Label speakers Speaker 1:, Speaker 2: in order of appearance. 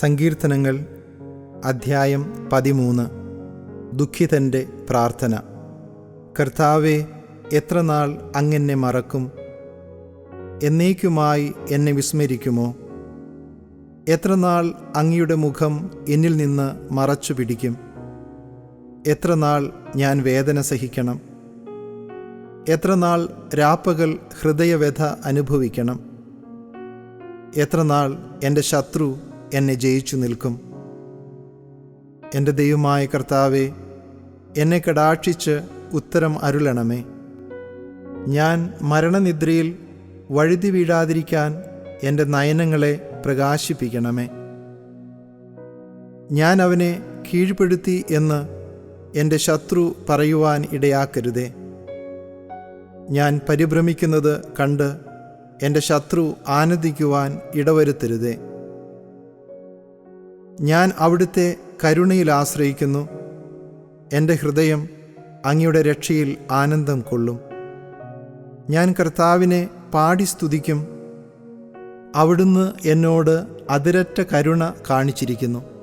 Speaker 1: സങ്കീർത്തനങ്ങൾ അധ്യായം പതിമൂന്ന്. ദുഃഖിതന്റെ പ്രാർത്ഥന. കർത്താവെ എത്ര നാൾ അങ്ങെന്നെ മറക്കും? എന്നേക്കുമായി എന്നെ വിസ്മരിക്കുമോ? എത്രനാൾ അങ്ങയുടെ മുഖം എന്നിൽ നിന്ന് മറച്ചു പിടിക്കും? എത്ര നാൾ ഞാൻ വേദന സഹിക്കണം? എത്രനാൾ രാപ്പകൽ ഹൃദയവ്യഥ അനുഭവിക്കണം? എത്രനാൾ എന്റെ ശത്രു എന്നെ ജയിച്ചു നിൽക്കും. എന്റെ ദൈവമായ കർത്താവെ എന്നെ കടാക്ഷിച്ച് ഉത്തരം അരുളണമേ. ഞാൻ മരണനിദ്രയിൽ വഴുതി വീഴാതിരിക്കാൻ എന്റെ നയനങ്ങളെ പ്രകാശിപ്പിക്കണമേ. ഞാൻ അവനെ കീഴ്പ്പെടുത്തി എന്ന് എന്റെ ശത്രു പറയുവാൻ ഇടയാക്കരുതേ. ഞാൻ പരിഭ്രമിക്കുന്നത് കണ്ട് എന്റെ ശത്രു ആനന്ദിക്കുവാൻ ഇടവരുത്തരുതേ. ഞാൻ അവിടുത്തെ കരുണയിൽ ആശ്രയിക്കുന്നു. എന്റെ ഹൃദയം അങ്ങയുടെ രക്ഷയിൽ ആനന്ദം കൊള്ളും. ഞാൻ കർത്താവിനെ പാടി സ്തുതിക്കും. അവിടുന്ന് എന്നോട് അതിരറ്റ കരുണ കാണിച്ചിരിക്കുന്നു.